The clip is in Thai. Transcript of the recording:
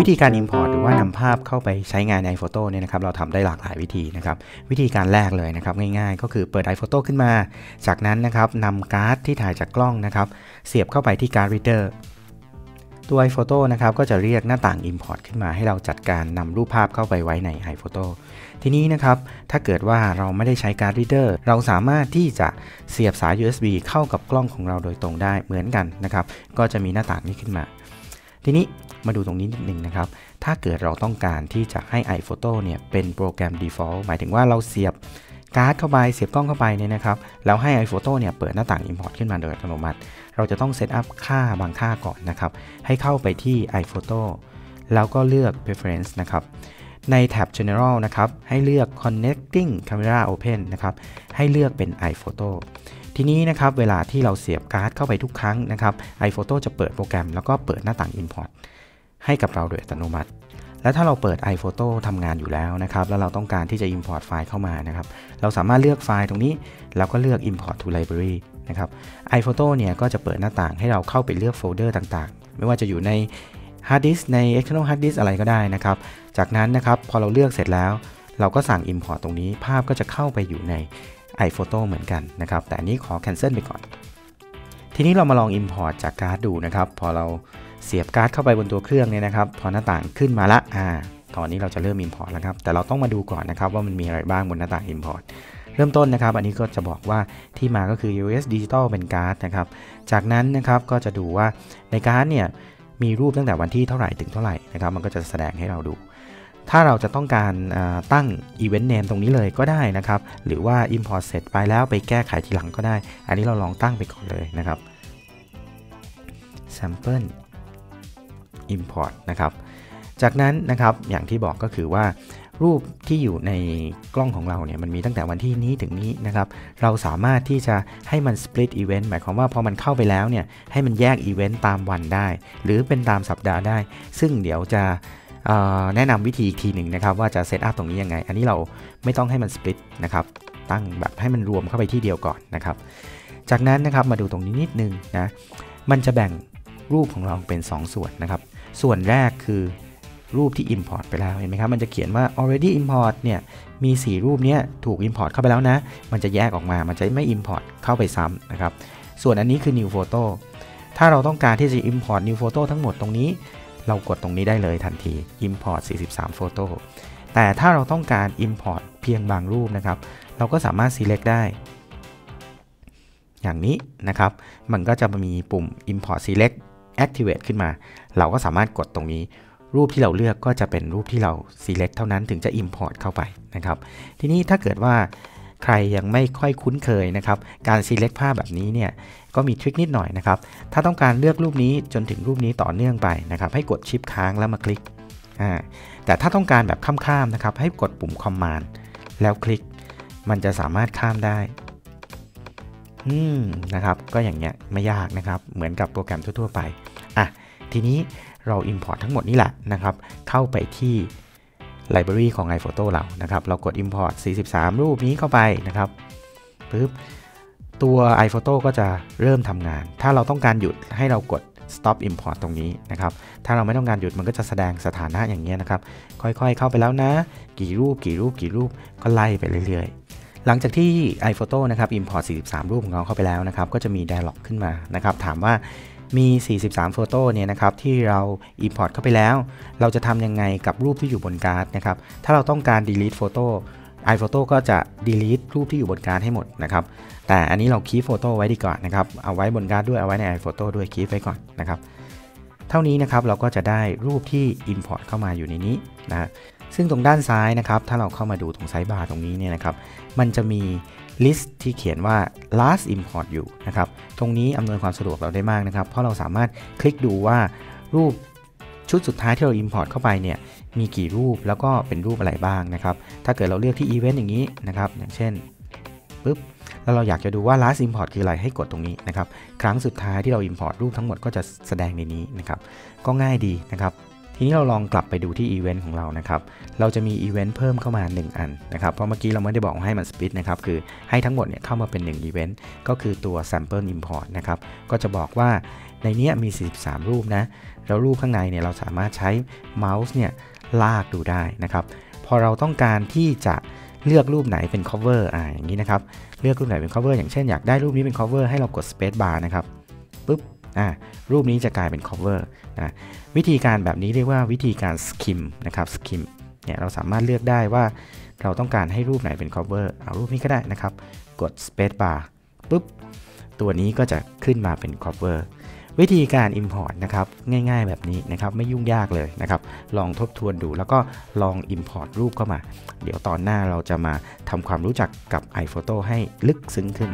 วิธีการ Import หรือว่านำภาพเข้าไปใช้งานใน iPhoto เนี่ยนะครับเราทำได้หลากหลายวิธีนะครับวิธีการแรกเลยนะครับง่ายๆ ก็คือเปิด iPhoto ขึ้นมา จากนั้นนะครับนำการ์ดที่ถ่ายจากกล้องนะครับเสียบเข้าไปที่การ์ด reader ตัว iPhoto นะครับก็จะเรียกหน้าต่าง Import ขึ้นมาให้เราจัดการนำรูปภาพเข้าไปไว้ใน iPhoto ทีนี้นะครับถ้าเกิดว่าเราไม่ได้ใช้การ์ด reader เราสามารถที่จะเสียบสาย USB เข้ากับกล้องของเราโดยตรงได้เหมือนกันนะครับก็จะมีหน้าต่างนี้ขึ้นมา ทีนี้มาดูตรงนี้นิดนึงนะครับ ถ้าเกิดเราต้องการที่จะให้ iPhoto เนี่ยเป็นโปรแกรม default หมายถึงว่าเราเสียบการ์ดเข้าไปเสียบกล้องเข้าไปเนี่ยนะครับแล้วให้ iPhoto เนี่ยเปิดหน้าต่าง Import ขึ้นมาโดยอัตโนมัติ เราจะต้องเซตอัพค่าบางค่าก่อนนะครับ ให้เข้าไปที่ iPhoto แล้วก็เลือก preference นะครับในแท็บ general นะครับ ให้เลือก connecting camera open นะครับ ให้เลือกเป็น iPhoto ทีนี้นะครับเวลาที่เราเสียบการ์ดเข้าไปทุกครั้งนะครับ iPhoto จะเปิดโปรแกรมแล้วก็เปิดหน้าต่าง Import ให้กับเราโดยอัตโนมัติ และถ้าเราเปิด iPhoto ทำงานอยู่แล้วนะครับ แล้วเราต้องการที่จะ Import ไฟล์เข้ามานะครับ เราสามารถเลือกไฟล์ตรงนี้ แล้วก็เลือก Import to Library นะครับ iPhoto เนี่ยก็จะเปิดหน้าต่างให้เราเข้าไปเลือกโฟลเดอร์ต่างๆ ไม่ว่าจะอยู่ใน Hard Disk ใน External Hard Disk อะไรก็ได้นะครับ จากนั้นนะครับพอเราเลือกเสร็จแล้ว เราก็สั่ง Import ตรงนี้ภาพก็จะเข้าไปอยู่ใน iPhoto เหมือนกันนะครับ แต่อันนี้ขอ cancel ไปก่อน ทีนี้เรามาลอง Import จากการ์ดดูนะครับ พอเราเสียบการ์ดเข้าไปบนตัวเครื่องเนี่ยนะครับ พอหน้าต่างขึ้นมาละอ่าตอนนี้เราจะเริ่ม Import แล้วครับ แต่เราต้องมาดูก่อนนะครับว่ามันมีอะไรบ้างบนหน้าต่าง Import เริ่มต้นนะครับ อันนี้ก็จะบอกว่าที่มาก็คือ US Digital เป็นการ์ดนะครับ จากนั้นนะครับก็จะดูว่าในการ์ดเนี่ยมีรูปตั้งแต่วันที่เท่าไหร่ถึงเท่าไหร่นะครับ มันก็จะแสดงให้เราดู ถ้าเราจะต้องการตั้ง Event Name ตรงนี้เลยก็ได้นะครับ หรือว่า Import เสร็จไปแล้วไปแก้ไขทีหลังก็ได้ อันนี้เราลองตั้งไปก่อนเลยนะครับ Sample Import นะครับ จากนั้นนะครับอย่างที่บอกก็คือว่า รูปที่อยู่ในกล้องของเราเนี่ยมันมีตั้งแต่วันที่นี้ถึงนี้นะครับ เราสามารถที่จะให้มัน split event หมายความว่าพอมันเข้าไปแล้วเนี่ยให้มันแยก event ตามวันได้ หรือเป็นตามสัปดาห์ได้ ซึ่งเดี๋ยวจะ แนะนำวิธีอีกทีหนึ่งนะครับว่าจะเซตอัพตรงนี้ยังไง อันนี้เราไม่ต้องให้มัน split นะครับตั้งแบบให้มันรวมเข้าไปที่เดียวก่อนนะครับจากนั้นนะครับมาดูตรงนี้นิดนึงนะมันจะแบ่งรูปของเราเป็น 2 ส่วนนะครับ ส่วนแรกคือรูปที่ Import ไปแล้วเห็นไหมครับ มันจะเขียนว่า already import เนี่ย มี 4 รูปนี้ถูก Import เข้าไปแล้วนะ มันจะแยกออกมา มันจะไม่ Import เข้าไปซ้ำนะครับ ส่วนอันนี้คือ new photo ถ้าเราต้องการที่จะ Import new photo ทั้งหมดตรงนี้ เรากดตรงนี้ได้เลยทันที import 43 photo แต่ถ้าเราต้องการ import เพียงบางรูปนะครับ เราก็สามารถ select ได้ อย่างนี้นะครับ มันก็จะมีปุ่ม import select activate ขึ้นมา เราก็สามารถกดตรงนี้ รูปที่เราเลือกก็จะเป็นรูปที่เรา select เท่านั้นถึงจะ import เข้าไปนะครับ ทีนี้ถ้าเกิดว่า ใครยังไม่ค่อยคุ้นเคยนะครับการ select ภาพแบบนี้เนี่ยก็มีทริคนิดหน่อยนะครับถ้าต้องการเลือกรูปนี้จนถึงรูปนี้ต่อเนื่องไปนะครับให้กดชิปค้างแล้วมาคลิกแต่ถ้าต้องการแบบข้ามๆนะครับให้กดปุ่ม Command แล้วคลิก มันจะสามารถข้ามได้อืมนะครับก็อย่างเงี้ยไม่ยากนะครับเหมือนกับโปรแกรมทั่วๆไปอะทีนี้เรา Import ทั้งหมดนี่แหละนะครับเข้าไปที่ Library ของ iPhoto เรานะครับ เรากด Import 43 รูปนี้เข้าไปนะครับปึ๊บตัว iPhoto ก็จะเริ่มทำงาน ถ้าเราต้องการหยุดให้เรากด stop import ตรงนี้นะครับ ถ้าเราไม่ต้องการหยุดมันก็จะแสดงสถานะอย่างเงี้นะครับ ค่อยๆ เข้าไปแล้วนะ กี่รูป กี่รูป กี่รูป ก็ไล่ไปเรื่อยๆ หลังจากที่ iPhoto นะครับ import 43 รูปของเราเข้าไปแล้วนะครับ ก็จะมี dialog ขึ้นมานะครับ ถามว่า มี 43 โฟโต้เนี่ยนะครับที่เรา import เข้าไปแล้ว เราจะทำยังไงกับรูปที่อยู่บนการ์ดนะครับ ถ้าเราต้องการ delete photo iPhoto ก็จะ delete รูปที่อยู่บนการ์ดให้หมดนะครับ แต่อันนี้เราคีย์โฟโต้ไว้ดีก่อนนะครับ เอาไว้บนการ์ดด้วย เอาไว้ใน iPhoto ด้วยคีย์ไว้ก่อนนะครับ เท่านี้นะครับเราก็จะได้รูปที่ Import เข้ามาอยู่ในนี้นะ ซึ่งตรงด้านซ้ายนะครับ ถ้าเราเข้ามาดูตรงไซด์บาร์ตรงนี้เนี่ยนะครับ มันจะมี list ที่เขียนว่า last import อยู่นะครับ ตรงนี้อำนวยความสะดวกเราได้มากนะครับ เพราะเราสามารถคลิกดูว่ารูปชุดสุดท้ายที่เรา import เข้าไปเนี่ยมีกี่รูปแล้วก็เป็นรูปอะไรบ้างนะครับ ถ้าเกิดเราเลือกที่ event อย่างนี้นะครับ อย่างเช่นปุ๊บแล้วเราอยากจะดูว่า last import คืออะไรให้กดตรงนี้นะครับ ครั้งสุดท้ายที่เรา import รูปทั้งหมดก็จะแสดงในนี้นะครับ ก็ง่ายดีนะครับ ทีนี้เราลองกลับไปดูที่อีเวนต์ของเรานะครับ เราจะมีอีเวนต์เพิ่มเข้ามา 1 อันนะครับ เพราะเมื่อกี้เราไม่ได้บอกให้มันสปิ t นะครับ คือให้ทั้งหมดเนี่ยเข้ามาเป็น1อีเวนต์ ก็คือตัว sample import นะครับ ก็จะบอกว่าในนี้มี 43 รูปนะ แล้วรูปข้างในเนี่ยเราสามารถใช้เมาส์เนี่ยลากดูได้นะครับ พอเราต้องการที่จะเลือกรูปไหนเป็น cover อ่า อย่างนี้นะครับ เลือกรูปไหนเป็น cover อย่างเช่นอยากได้รูปนี้เป็น cover ให้เรากด space bar นะครับ ปุ๊บ อ่ารูปนี้จะกลายเป็น cover นะวิธีการแบบนี้เรียกว่าวิธีการ skim นะครับ skim เนี่ยเราสามารถเลือกได้ว่าเราต้องการให้รูปไหนเป็น cover เอารูปนี้ก็ได้นะครับ กด space bar ปุ๊บ ตัวนี้ก็จะขึ้นมาเป็น cover วิธีการ Import นะครับง่ายๆแบบนี้นะครับไม่ยุ่งยากเลยนะครับ ลองทบทวนดูแล้วก็ลอง Import รูปเข้ามา เดี๋ยวตอนหน้าเราจะมาทำความรู้จักกับ iPhoto ให้ลึกซึ้งขึ้น